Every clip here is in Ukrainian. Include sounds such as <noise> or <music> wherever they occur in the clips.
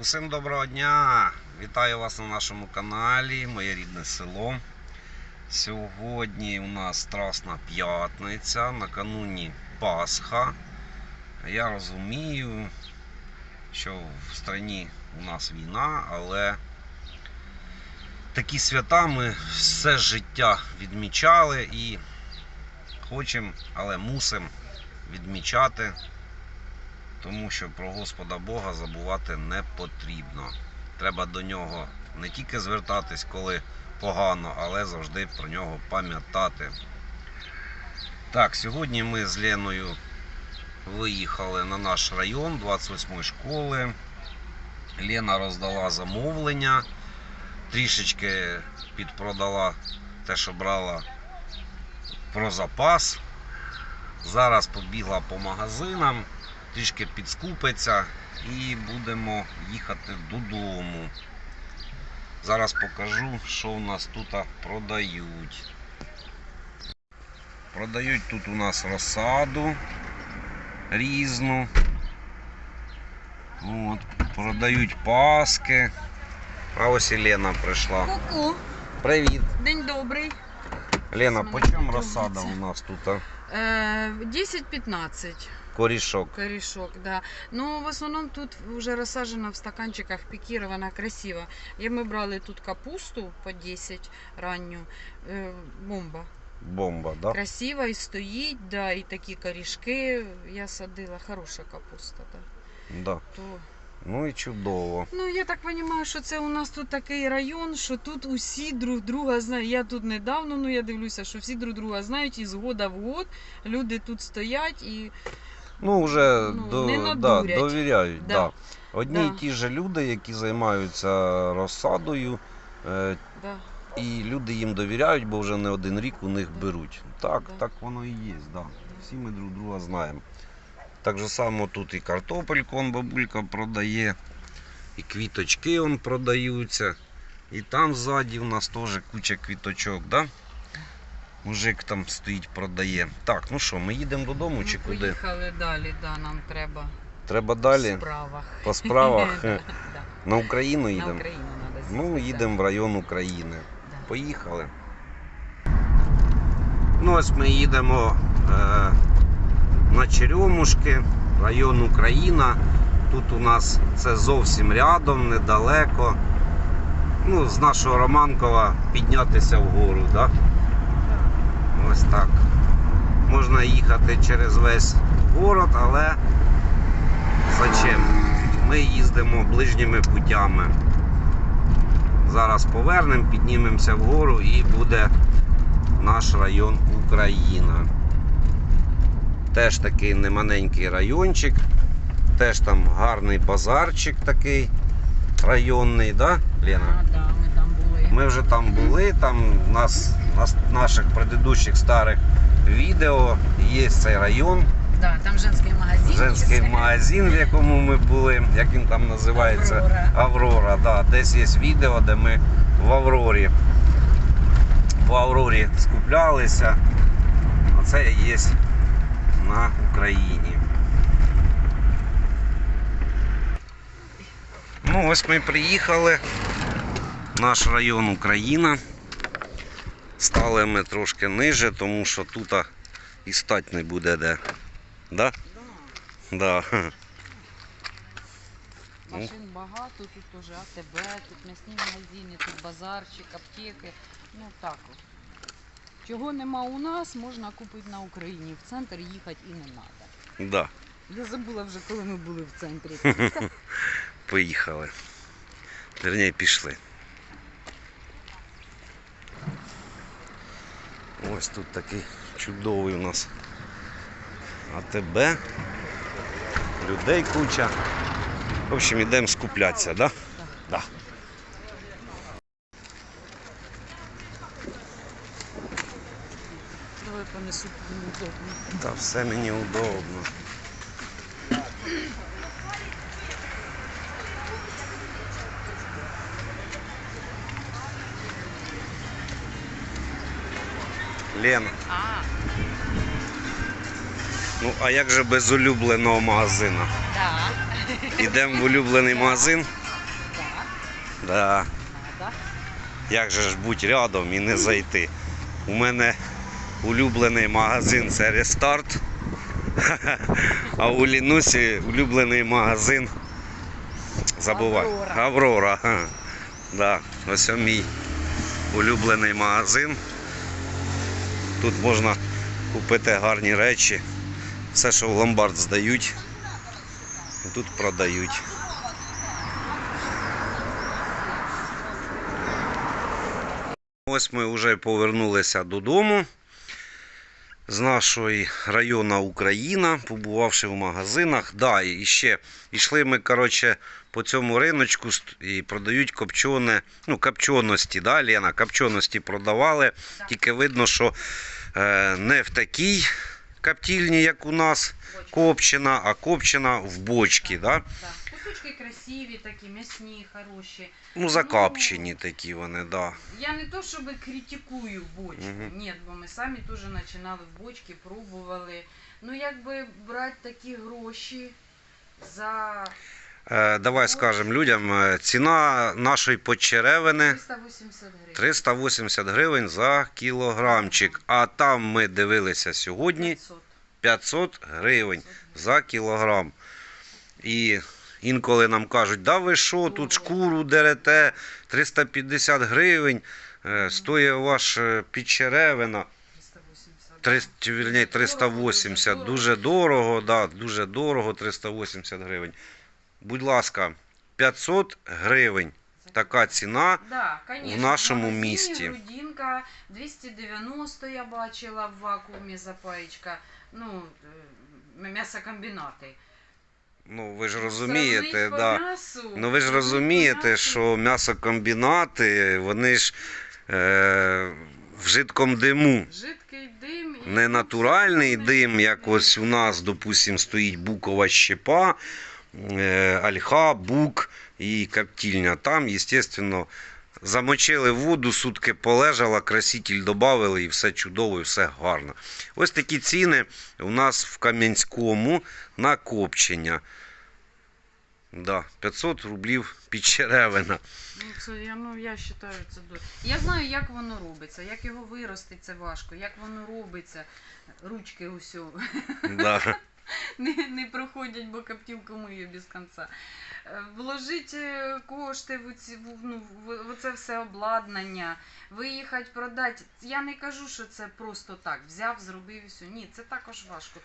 Усім доброго дня! Вітаю вас на нашому каналі, моє рідне село. Сьогодні у нас Страсна п'ятниця, накануні Пасха. Я розумію, що в страні у нас війна, але такі свята ми все життя відмічали і хочемо, але мусимо відмічати тому що про Господа Бога забувати не потрібно. Треба до нього не тільки звертатись, коли погано, але завжди про нього пам'ятати. Так, сьогодні ми з Леною виїхали на наш район 28 школи. Лена роздала замовлення, трішечки підпродала те, що брала про запас. Зараз побігла по магазинам трішки підскупиться і будемо їхати додому. Зараз покажу, що у нас тут продають. Продають тут у нас розсаду різну. От, продають паски. А ось і Лена прийшла. Ку-ку, Привіт. день добрий. Лена, по чому розсада у нас тут? Е, 10-15 Корішок. корешок, да. Ну, в основному тут вже розсаджено в стаканчиках, пікірована, красиво. І ми брали тут капусту по 10 ранню. Е, бомба. Бомба, да? Красиво і стоїть, да, і такі корішки я садила. Хороша капуста, да. Да. То... Ну і чудово. Ну, я так розумію, що це у нас тут такий район, що тут усі друг друга знають. Я тут недавно, ну я дивлюся, що всі друг друга знають, і з года в год люди тут стоять і Ну, вже Ну, до, не да, довіряють. Да. Да. Одні Да. і ті ж люди, які займаються розсадою, е, да. і люди їм довіряють, бо вже не один рік у них Да. беруть. Так, Да. так воно і є. Да. Всі ми друг друга знаємо. Так же само тут і картопельку он бабулька продає, і квіточки он продаються. І там ззаді у нас теж куча квіточок, да? Мужик там стоїть, продає. Так, ну що, ми їдемо додому чи Ми куди? поїхали далі, да, нам треба Треба далі справах. по справах. Е, <laughs> да. На Україну На їдемо. Україну треба Ну, їдемо в район України. Поїхали. Ну, ось ми їдемо е, на Черемушки, район Україна. Тут у нас це зовсім рядом, недалеко. Ну, з нашого Романкова піднятися вгору, да? Ось так. Можна їхати через весь город, але зачем? Ми їздимо ближніми путями. Зараз повернемо, піднімемося вгору і буде наш район Україна. Теж такий немаленький райончик, теж там гарний базарчик такий районний, да, Лена? А, да, ми там були. Ми вже там були, там нас на наших предыдущих старих відео є цей район, Да, там женський магазин. женський магазин, в якому ми були, як він там називається. Аврора. Аврора, да. Десь є відео, де ми в Аврорі. В Аврорі скуплялися. А це є на Україні. Ну, ось ми приїхали. Наш район Україна. Стали ми трошки ниже, тому що тут і стать не буде де. Да? Да. Да. Машин багато, тут уже АТБ, тут м'ясні магазини, тут базарчик, аптеки. Ну так от. Чого нема у нас, можна купити на Україні. В центр їхати і не треба. Да. Я забула вже, коли ми були в центрі. <laughs> Поїхали. Верніше, пішли. Ось тут такий чудовий у нас АТБ. Людей куча. В общем, йдемо скуплятися, да? Да. Давай понесу неудобно. Та все мені удобно. Лена, А, ну а як же без улюбленого магазину? так. Ідемо в улюблений магазин. Да. Надо. Як же ж будь рядом і не зайти? У мене улюблений магазин це Рестарт. А у Лінусі улюблений магазин. Забувай. Аврора. Аврора. Да. Ось мій улюблений магазин. Тут можна купити гарні речі. Все, що в ломбард здають, тут продають. Ось ми вже повернулися додому з нашої району Україна, побувавши в магазинах. Да, і ще йшли ми коротше, по цьому риночку і продають копчоне, ну, копченості, да, Лена, копченості продавали. Тільки видно, що е, не в такій коптільні, як у нас, копчена, а копчена в бочці. Да? Да. Красиві, такі м'ясні, хороші. Ну, закапчені такі вони, да. Я не то щоб критикую бочку. Мгм. Ні, бо ми самі теж починали в бочки, пробували. Ну, якби брати такі гроші за Е, давай скажемо людям, е, ціна нашої почеревини 380 гривень. 380 гривень за кілограмчик. А там ми дивилися сьогодні 500. 500 гривень за кілограм. І інколи нам кажуть, да ви що, тут шкуру дерете, 350 гривень, е, стоїть ваша підчеревина. 380. 300, вірні, 380. Дуже дорого, да, дуже дорого, 380 гривень. Будь ласка, 500 гривень. Така ціна. Да, конечно. в нашому місті. Грудинка 290 я бачила в вакуумі запаєчка. Ну, е, м'ясокомбінати. Ну, ви ж розумієте, да. Ну ви ж розумієте, що м'ясокомбінати, вони ж е, в жидкому диму. Жидкий дим і Не натуральний дим, як ось у нас, допустимо, стоїть букова щепа, е, альха, бук і коптільня. Там, звісно, замочили воду, сутки полежала, краситель додали і все чудово, і все гарно. Ось такі ціни у нас в Кам'янському на копчення. Да, 500 рублів підчеревина. Ну, це я, ну, я вважаю, це дуже. Я знаю, як воно робиться, як його виростити, це важко, як воно робиться. Ручки усю Да. <laughs> <laughs> не, не проходять, бо коптілку мию без кінця. Е, Вложити е, кошти в, ці, в, ну, в, це все обладнання, виїхати, продати. Я не кажу, що це просто так. Взяв, зробив і все. Ні, це також важко.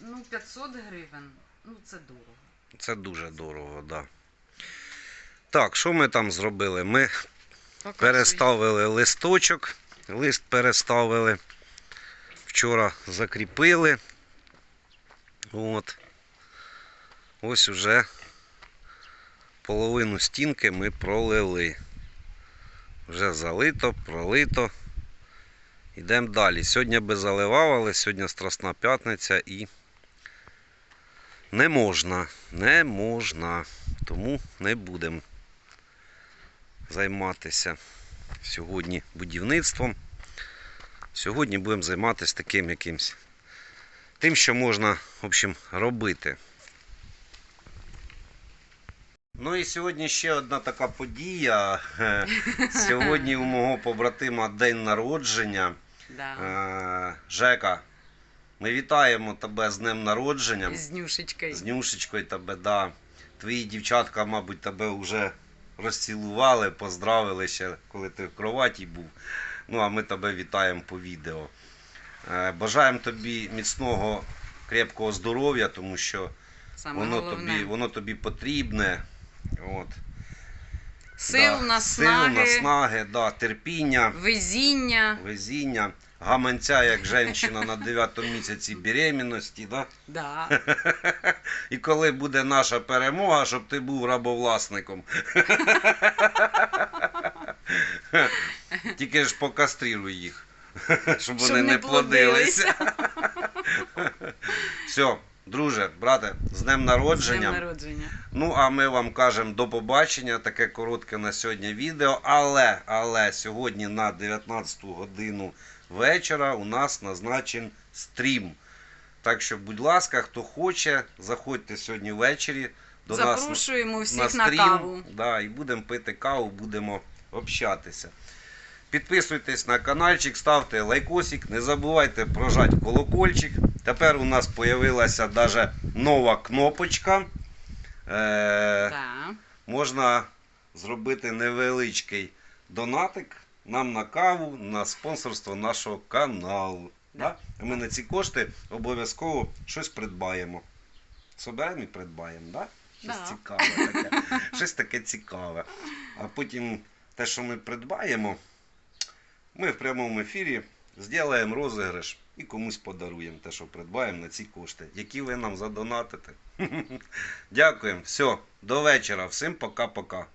Ну, 500 гривень, ну це дорого. Це дуже дорого, да. Так, що ми там зробили? Ми переставили листочок, лист переставили. Вчора закріпили. От. Ось уже половину стінки ми пролили. Вже залито, пролито. Йдемо далі. Сьогодні би заливав, але сьогодні Страсна п'ятниця і не можна. Не можна. Тому не будемо займатися сьогодні будівництвом. Сьогодні будемо займатися таким якимсь тим, що можна, в общем, робити. Ну і сьогодні ще одна така подія. <laughs> Сьогодні у мого побратима день народження. Да. Е, Жека, ми вітаємо тебе з днем народження. З нюшечкою. З нюшечкою тебе, да. Твої дівчатка, мабуть, тебе вже розцілували, поздравили ще, коли ти в кроваті був. Ну, а ми тебе вітаємо по відео. Е, Бажаємо тобі міцного, крепкого здоров'я, тому що Саме воно головне. тобі, воно тобі потрібне. От. Сил, Да. наснаги, Сил, наснаги, да, терпіння, везіння. везіння, гаманця, як жінка на 9 місяці беременності. Да? Да. <laughs> І коли буде наша перемога, щоб ти був рабовласником. <laughs> Тільки ж покастрируй їх, <laughs> щоб вони не плодилися. <laughs> Все, друже, брате, з днем З днем народження. народження. Ну, а ми вам кажемо до побачення. Таке коротке на сьогодні відео. Але, але сьогодні на 19 годину вечора у нас назначен стрім. Так що, будь ласка, хто хоче, заходьте сьогодні ввечері до Запрошуємо на всіх на, стрім. каву. Да, і будемо пити каву, будемо общатися. Підписуйтесь на каналчик, ставте лайкосик, не забувайте прожати колокольчик. Тепер у нас з'явилася навіть нова кнопочка. Е, Да. можна зробити невеличкий донатик нам на каву, на спонсорство нашого каналу. Да. Да. Ми на ці кошти обов'язково щось придбаємо. Соберемо і придбаємо, да? Щось Да. цікаве таке. Щось таке цікаве. А потім те, що ми придбаємо, ми в прямому ефірі зробимо розіграш і комусь подаруємо те, що придбаємо на ці кошти, які ви нам задонатите. <laughs> Дякуємо. Все, до вечора. Всім пока-пока.